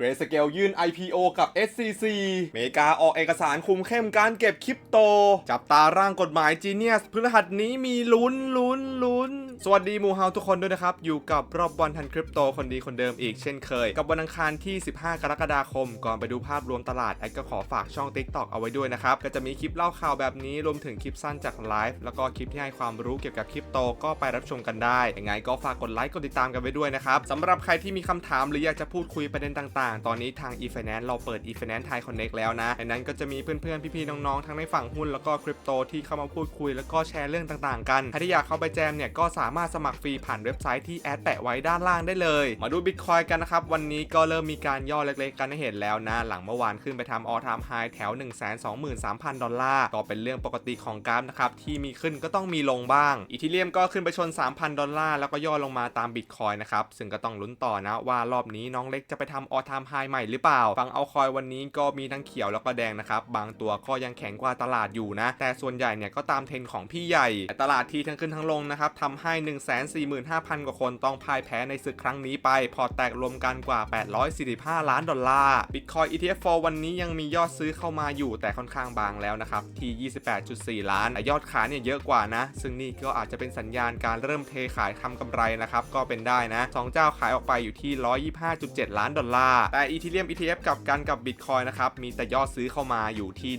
เกรสเกลยื่น IPO กับ SCC เมกาออกเอกสารคุมเข้มการเก็บคริปโต จับตาร่างกฎหมาย Genius พฤหัสนี้มีลุ้นลุ้นลุ้น สวัสดีมูเฮาทุกคนด้วยนะครับ อยู่กับรอบวันทันคริปโตคนดีคนเดิมอีกเช่นเคย กับวันอังคารที่ 15 กรกฎาคม ก่อนไปดูภาพรวมตลาดแอดก็ขอฝากช่อง TikTok เอาไว้ด้วยนะครับ ก็จะมีคลิปเล่าข่าวแบบนี้รวมถึงคลิปสั้นจากไลฟ์แล้วก็คลิปที่ให้ความรู้เกี่ยวกับคริปโตก็ไปรับชมกันได้ยังไงก็ฝากกดไลค์กดติดตามกันไว้ด้วยนะครับสำหรับใครที่มีคำถามหรืออยากจะพูดคุยประเด็นต่างๆ ตอนนี้ทาง e-finance เราเปิด e-finance Thai Connect แล้วนะในนั้นก็จะมีเพื่อนๆ พี่ๆ น้องๆ ทั้งในฝั่งหุ้นแล้วก็คริปโตที่เข้ามาพูดคุยแล้วก็แชร์เรื่องต่างๆ กันใครที่อยากเข้าไปแจมเนี่ยก็สามารถสมัครฟรีผ่านเว็บไซต์ที่แอดแปะไว้ด้านล่างได้เลย มาดู Bitcoin กันนะครับ วันนี้ก็เริ่มมีการย่อเล็กๆ กันให้เห็นแล้วนะ หลังเมื่อวานขึ้นไปทำ all time high แถว 123,000 ดอลลาร์ก็เป็นเรื่องปกติของกราฟนะครับที่มีขึ้นก็ต้องมีลงบ้างอีทีเรียมก็ขึ้นไปชน 3,000 ดอลลาร์แล้วก็ย่อลงมาตาม Bitcoin นะครับซึ่งก็ต้องลุ้นต่อนะว่ารอบนี้น้องเล็กจะไปทำ all time high ใหม่หรือเปล่าฟังเอาคอยวันนี้ก็มีทั้งเขียวแล้วก็แดงนะครับ บางตัวก็ยังแข็งกว่าตลาดอยู่นะ แต่ส่วนใหญ่เนี่ยก็ตามเทรนของพี่ใหญ่ตลาดที่ทั้งขึ้นทั้งลงนะครับทำให้ 145,000 กว่าคนต้องพ่ายแพ้ในศึกครั้งนี้ไป พอแตกรวมกันกว่า 845 ล้านดอลลาร์ Bitcoin ETF 4วันนี้ยังมียอดซื้อเข้ามาอยู่แต่ค่อนข้างบางแล้วนะครับที่ 28.4 ล้านแต่ยอดขายเนี่ยเยอะกว่านะ ซึ่งนี่ก็อาจจะเป็นสัญญาณการเริ่มเทขายทำกำไรนะครับก็เป็นได้นะสองเจ้าขายออกไปอยู่ที่ 125.7 ล้านดอลลาร์แต่ Ethereum ETF กับกันกับ Bitcoin นะครับมีแต่ยอดซื้อเข้ามาอยู่ที่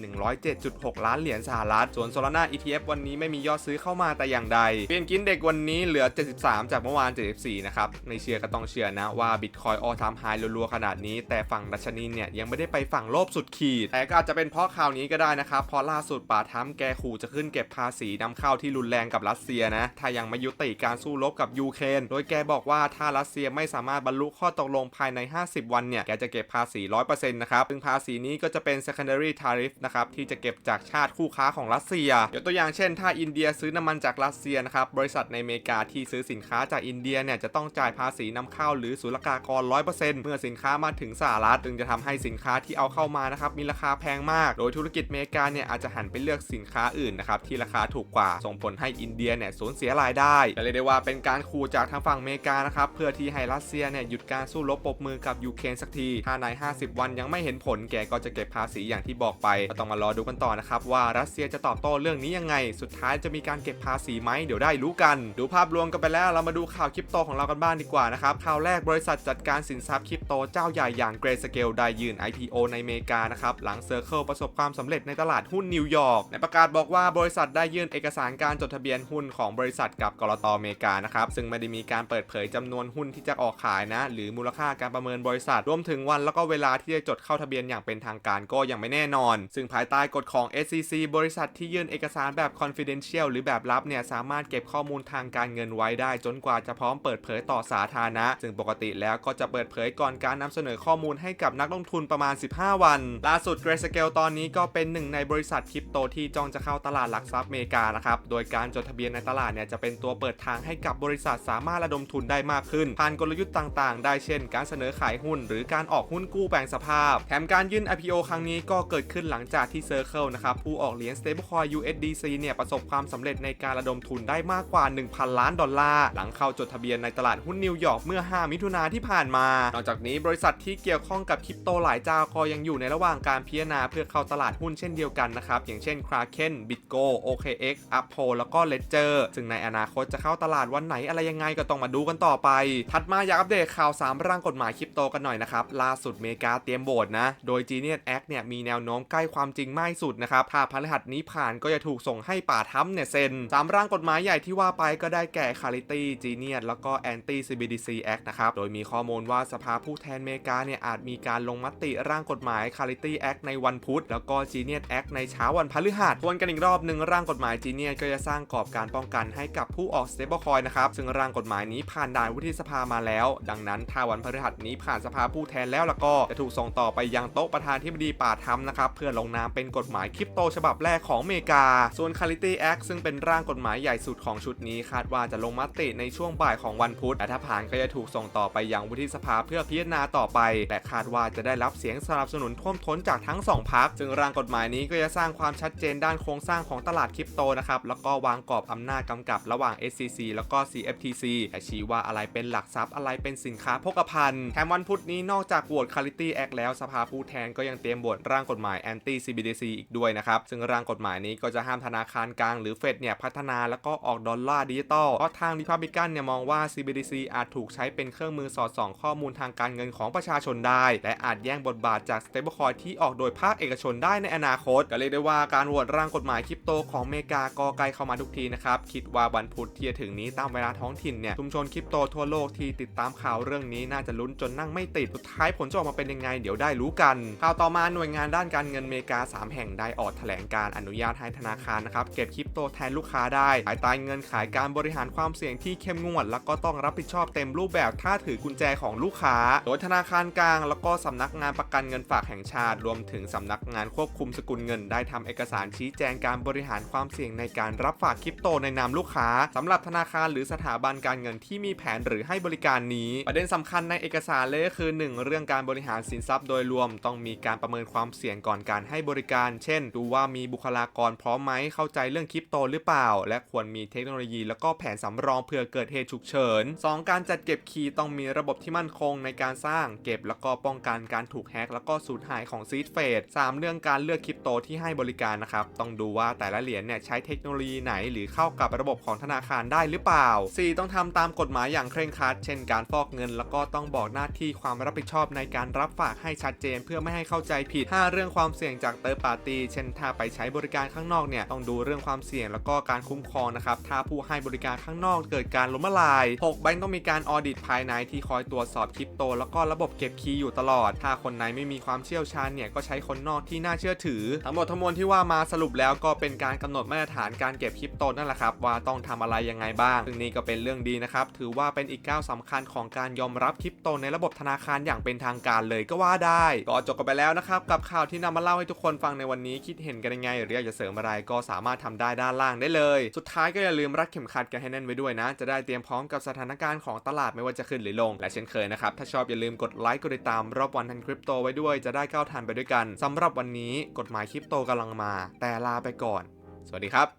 107.6 ล้านเหรียญสหรัฐ ส่วน Solana ETF วันนี้ไม่มียอดซื้อเข้ามาแต่อย่างใด เปลี่ยนกินเด็กวันนี้เหลือ 73 จากเมื่อวาน 74 นะครับในเชียร์ก็ต้องเชียร์นะว่า Bitcoin all time high รัวๆขนาดนี้ แต่ฝั่งดัชนีเนี่ยยังไม่ได้ไปฝั่งโลบสุดขีด แต่ก็อาจจะเป็นเพราะข่าวนี้ก็ได้นะครับเพราะล่าสุดป่าท้ำแกขู่จะขึ้นเก็บภาษีนำเข้าที่รุนแรงกับรัสเซียนะถ้ายังไม่ยุติการสู้รบกับยูเครนโดยแกบอกว่าถ้ารัสเซียไม่สามารถบรรลุข้อตกลงภายใน 50 วันเนี่ยแกจะเก็บภาษี 100%นะครับซึ่งภาษีนี้ก็จะเป็น secondary tariff นะครับที่จะเก็บจากชาติคู่ค้าของรัสเซียยกตัวอย่างเช่น ถ้าอินเดียซื้อน้ำมันจากรัสเซียนะครับบริษัทในอเมริกาที่ซื้อสินค้าจากอินเดียเนี่ยจะต้องจ่ายภาษีนำเข้าหรือศุลกากร 100%เมื่อสินค้ามาถึงสหรัฐจึงจะทำให้สินค้าที่เอาเข้ามานะครับมีราคาแพงมาก โดยธุรกิจอเมริกาเนี่ยอาจจะหันไปเลือกสินค้าอื่นนะครับที่ราคาถูกกว่าส่งผลให้อินเดียเนี่ยสูญเสียรายได้และเรียกได้ว่าเป็นการขู่จากทางฝั่งอเมริกานะครับเพื่อที่ให้รัสเซียเนี่ยหยุดการสู้รบปรบมือกับยูเครนสักที ถ้าใน 50 วันยังไม่เห็นผลแกก็จะเก็บภาษีอย่างที่บอกไปก็ต้องมารอดูกันต่อนะครับว่ารัสเซียจะตอบโต้เรื่องนี้ยังไง สุดท้ายจะมีการเก็บภาษีไหมเดี๋ยวได้รู้กัน ดูภาพรวมกันไปแล้วเรามาดูข่าวคริปโตของเรากันบ้างดีกว่านะครับข่าวแรกบริษัทจัดการสินทรัพย์คริปโตเจ้าใหญ่อย่างเกรสเกลได้ยื่น IPO ในอเมริกานะครับหลังเซอร์เคิลประสบความสำเร็จในตลาดหุ้นนิวยอร์กในประกาศบอกว่าบริษัทได้ยื่นเอกสารการจดทะเบียนหุ้นของบริษัทกับกรตอเมริกานะครับซึ่งไม่ได้มีการเปิดเผยจำนวนหุ้นที่จะออกขายนะ หรือมูลค่าการประเมินบริษัทรวมถึงวันแล้วก็เวลาที่จะจดเข้าทะเบียนอย่างเป็นทางการก็ยังไม่แน่นอน ซึ่งภายใต้กฎของ SEC บริษัทที่ยื่นเอกสารแบบ confidential หรือแบบลับเนี่ยสามารถเก็บข้อมูลทางการเงินไว้ได้จนกว่าจะพร้อมเปิดเผยต่อสาธารณะ ซึ่งปกติแล้วก็จะเปิดเผยก่อนการนำเสนอข้อมูลให้กับนักลงทุนประมาณ 15 วัน ล่าสุด Grayscale ตอนนี้ก็เป็นหนึ่งในบริษัทคริปโตที่จ้องจะเข้าตลาดหลักทรัพย์อเมริกานะครับ โดยการจดทะเบียนในตลาดเนี่ยจะเป็นตัวเปิดทางให้กับบริษัทสามารถระดมทุนได้มากขึ้นผ่านกลยุทธ์ต่างๆ ได้เช่น การเสนอขายหุ้นหรือการออกหุ้นกู้แปลงสภาพ แถมการยื่น IPO ครั้งนี้ก็เกิดขึ้นหลังจากที่ Circle นะครับผู้ออกเหรียญ stablecoin USDC เนี่ยประสบความสำเร็จในการระดมทุนได้มากกว่า 1,000 ล้านดอลลาร์หลังเข้าจดทะเบียนในตลาดหุ้นนิวยอร์กเมื่อ 5 มิถุนาที่ผ่านมา นอกจากนี้บริษัทที่เกี่ยวข้องกับคริปโตหลายเจ้าก็ยังอยู่ในระหว่างการพิจารณาเพื่อเข้าตลาดหุ้นเช่นเดียวกันนะครับอย่างเช่น Kraken BitGo OKX Uphold แล้วก็ Ledger ซึ่งในอนาคตจะเข้าตลาดวันไหนอะไรยังไงก็ต้องมาดูกันต่อไป ถัดมาอยากอัปเดตข่าว3ร่างกฎหมายคริปโตกันหน่อยนะครับล่าสุดเมกาเตรียมโบสนะ โดย Genius Act เนี่ยมีแนวโน้มใกล้ความจริงมากสุดนะครับถ้าพฤหัสนี้ผ่านก็จะถูกส่งให้ป่าท้ำเนี่ยเซ็นสามร่างกฎหมายใหญ่ที่ว่าไปก็ได้แก่ Clarity Genius แล้วก็ Anti CBDC Act นะครับโดยมีข้อมูลว่าสภาผู้แทนเมกาเนี่ยอาจมีการลงมติร่างกฎหมาย Clarity Act ในวันพุธแล้วก็ Genius Act ในเช้าวันพฤหัสทวนกันอีกรอบหนึ่งร่างกฎหมาย Genius ก็จะสร้างกรอบการป้องกันให้กับผู้ออก stablecoin นะครับซึ่งร่างกฎหมายนี้ผ่านด่านวุฒิสภามาแล้ว ดังนั้นถ้าวันพฤหัสนี้ผ่านสภาผู้แทนแล้วล้วก็จะถูกส่งต่อไปยังโต๊ะประธานที่บดีป่าทำนะครับเพื่อลงนามเป็นกฎหมายคริปโตฉบับแรกของอเมริกา ส่วน Clarity Act ซึ่งเป็นร่างกฎหมายใหญ่สุดของชุดนี้ คาดว่าจะลงมติในช่วงบ่ายของวันพุธและถ้าผ่านก็จะถูกส่งต่อไปยังวุฒิสภาเพื่อพิจารณาต่อไปและคาดว่าจะได้รับเสียงสนับสนุนท่วมท้นจากทั้งสองพรรคซึ่งร่างกฎหมายนี้ก็จะสร้างความชัดเจนด้านโครงสร้างของตลาดคริปโตนะครับแล้วก็วางกรอบอำนาจกำกับระหว่าง SEC แล้วก็ CFTC และชี้ว่าอะไรเป็นหลักทรัพย์อะไรเป็นสินค้าโภคภัณฑ์แถมวันพุธนี้นอกจากโหวต Clarity Act แล้วสภาผู้แทนก็ยังเตรียมบทร่างกฎหมาย Anti CBDC อีกด้วยนะครับ ซึ่งร่างกฎหมายนี้ก็จะห้ามธนาคารกลางหรือเฟดเนี่ยพัฒนาแล้วก็ออกดอลลาร์ดิจิตอลเพราะทางริพับลิกันเนี่ยมองว่า CBDC อาจถูกใช้เป็นเครื่องมือสอดส่องข้อมูลทางการเงินของประชาชนได้ และอาจแย่งบทบาทจาก stablecoin ที่ออกโดยภาคเอกชนได้ในอนาคตก็เรียกได้ว่าการโหวตร่างกฎหมายคริปโตของเมกาก็ใกล้เข้ามาทุกทีนะครับคิดว่าวันพุธที่จะถึงนี้ตามเวลาท้องถิ่นเนี่ยชุมชนคริปโตทั่วโลกที่ติดตามข่าวเรื่องนี้น่าจะลุ้นจนนั่งไม่ติดสุดท้ายผลจะออกมาเป็นยังไงเดี๋ยวได้รู้กันข่าวต่อมาหน่วยงานด้านการเงินอเมริกา 3 แห่งได้ออกแถลงการอนุญาตให้ธนาคารนะครับเก็บคริปโตแทนลูกค้าได้ ภายใต้เงินขายการบริหารความเสี่ยงที่เข้มงวด แล้วก็ต้องรับผิดชอบเต็มรูปแบบถ้าถือกุญแจของลูกค้า โดยธนาคารกลาง แล้วก็สำนักงานประกันเงินฝากแห่งชาติ รวมถึงสำนักงานควบคุมสกุลเงิน ได้ทำเอกสารชี้แจงการบริหารความเสี่ยงในการรับฝากคริปโตในนามลูกค้าสำหรับธนาคารหรือสถาบันการเงินที่มีแผนหรือให้บริการนี้ ประเด็นสำคัญในเอกสารเลยคือ1 เรื่องการบริหารสินทรัพย์โดยรวมต้องมีการประเมินความเสี่ยงก่อนการให้บริการ เช่น ดูว่ามีบุคลากรพร้อมไหมเข้าใจเรื่องคริปโตหรือเปล่า และควรมีเทคโนโลยีแล้วก็แผนสำรองเผื่อเกิดเหตุฉุกเฉิน 2 การจัดเก็บคีย์ต้องมีระบบที่มั่นคงในการสร้างเก็บแล้วก็ป้องกันการถูกแฮกแล้วก็สูญหายของซีดเฟด3เรื่องการเลือกคริปโตที่ให้บริการนะครับต้องดูว่าแต่ละเหรียญเนี่ยใช้เทคโนโลยีไหน หรือเข้ากับระบบของธนาคารได้หรือเปล่า 4 ต้องทำตามกฎหมายอย่างเคร่งครัด เช่น การฟอกเงิน แล้วก็ต้องบอกหน้าที่ความรับผิดชอบในการรับฝากให้ชัดเจน เพื่อไม่ให้เข้าใจผิด 5 เรื่องความเสี่ยงจากเตอร์ปาร์ตี้เช่นถ้าไปใช้บริการข้างนอกเนี่ยต้องดูเรื่องความเสี่ยงแล้วก็การคุ้มครองนะครับถ้าผู้ให้บริการข้างนอกเกิดการล้มละลาย 6 แบงก์ต้องมีการออดิตภายในที่คอยตรวจสอบคริปโต แล้วก็ระบบเก็บคีย์อยู่ตลอด ถ้าคนไหนไม่มีความเชี่ยวชาญเนี่ยก็ใช้คนนอกที่น่าเชื่อถือ ทั้งหมดทั้งมวลที่ว่ามาสรุปแล้วก็เป็นการกำหนดมาตรฐานการเก็บคริปโตนั่นแหละครับว่าต้องทำอะไรยังไงบ้าง ซึ่งนี่ก็เป็นเรื่องดีนะครับถือว่าเป็นอีกก้าวสำคัญของการยอมรับคริปโตในระบบธนาคารอย่างเป็นทางการเลยก็ว่าได้ ก็จบกันไปแล้วนะครับ กับข่าวที่นำมาเล่าให้ทุกคนฟังในวันนี้คิดเห็นกันยังไง หรืออยากจะเสริมอะไรก็สามารถทำได้ด้านล่างได้เลย สุดท้ายก็อย่าลืมรัดเข็มขัดกันให้แน่นไว้ด้วยนะ จะได้เตรียมพร้อมกับสถานการณ์ของตลาดไม่ว่าจะขึ้นหรือลง และเช่นเคยนะครับถ้าชอบอย่าลืมกดไลค์กดติดตามรอบวันทันคริปโตไว้ด้วยจะได้ก้าวทันไปด้วยกันสำหรับวันนี้กฎหมายคริปโตกำลังมา แต่ลาไปก่อน สวัสดีครับ